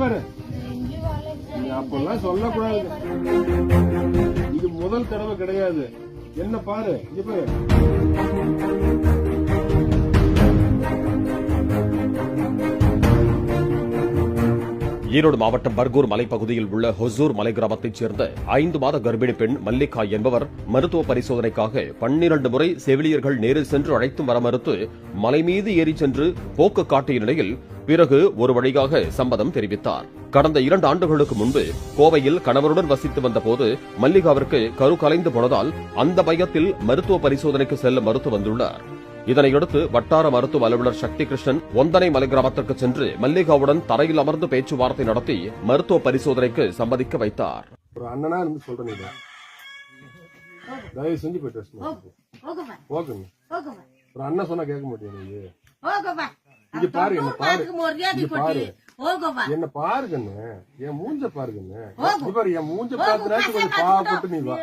பாரு. அப்பெல்லாம் சொல்லக்கூடாது. இது முதல் தடவை கிடையாது. என்ன பாரு இங்க பாரு. ஈரோடு மாவட்டம் பர்கூர் மலைப்பகுதியில் உள்ள ஹொசூர் மலை கிராமத்தைச் சேர்ந்த ஐந்து மாத கர்ப்பிணி பெண் மல்லிகா என்பவர் மருத்துவ பரிசோதனைக்காக பன்னிரண்டு முறை செவிலியர்கள் நேரில் சென்று அழைத்தும் வர மறுத்து மலை மீது ஏறிச் சென்று போக்கு காட்டிய நிலையில் பிறகு ஒரு வழியாக சம்மதம் தெரிவித்தார். கடந்த இரண்டு ஆண்டுகளுக்கு முன்பு கோவையில் கணவருடன் வசித்து வந்தபோது மல்லிகாவிற்கு கரு கலைந்து போனதால் அந்த பயத்தில் மருத்துவ பரிசோதனைக்கு செல்ல மறுத்து வந்துள்ளார். இதனையடுத்து வட்டார மருத்துவ அலுவலர் சக்தி கிருஷ்ணன் ஒந்தனை மலை கிராமத்திற்கு சென்று மல்லிகாவுடன் தரையில் அமர்ந்து பேச்சுவார்த்தை நடத்தி மருத்துவ பரிசோதனைக்கு சம்மதிக்க வைத்தார். ஒரு அண்ணனா இருந்து சொல்றேன் தயவு செஞ்சு போயிட்டு அண்ணன் சொன்னா கேட்க மாட்டேங்குது இங்க பாருங்க பாரு. என்ன பாருங்கண்ணே என் மூஞ்ச பாருங்கண்ணே. பாரு என் மூஞ்ச பாத்துனா கொஞ்சம் பாவப்பட்டு நீ வா.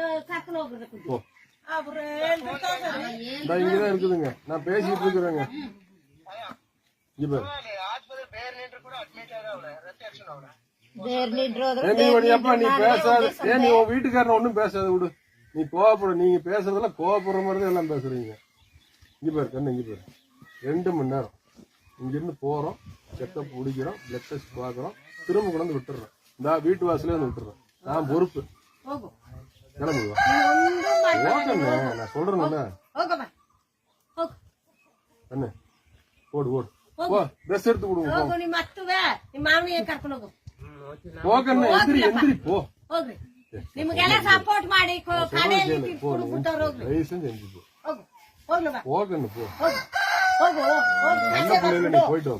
இங்கதான் இருக்குதுங்க. நான் பேசிட்டு இருக்கிறேங்க. இங்க பாரு. வீட்டுக்காரன் ஒண்ணும் பேசாத விடு. நீ கோவப்பட நீங்க பேசுறதுல கோவப்படுற மாதிரி தான் எல்லாம் பேசுறீங்க. இங்க பாரு கண்ணு இங்க பாரு. ரெண்டு மணி நேரம். இங்க இருந்து போறோம் செக்கப் பிடிக்கிறோம் பிளட் டெஸ்ட் பாக்குறோம் திரும்ப கொண்டு வந்து விட்டுறோம் இந்த வீட்டு வாசலே வந்து விட்டுறோம் நான் பொறுப்பு ಹೋಗು கிளம்புவா ಒಂದು ಮಾಡ್- ஓகண்ணே நான் சொல்றேன்ல ಹೋಗಮ್ಮ ಹೋಗು கண்ணு ஓடு ஓடு போ ட்ரெஸ் எடுத்து கொடுங்க போ ಹೋಗು ನಿಮ್ಮ ಹತ್ತುವೆ ನಿಮ್ಮ ಮಾವನಿಗೆ ಕರ್ಕೊಂಡು ಹೋಗು போக்கண்ணே எந்திரி எந்திரி போ ಹೋಗ್ರಿ ನಿಮ್ಗೆಲ್ಲ ಸಪೋರ್ಟ್ ಮಾಡಿ ಕೊ- ಕಡೆಯಲ್ಲಿ போயிட்டு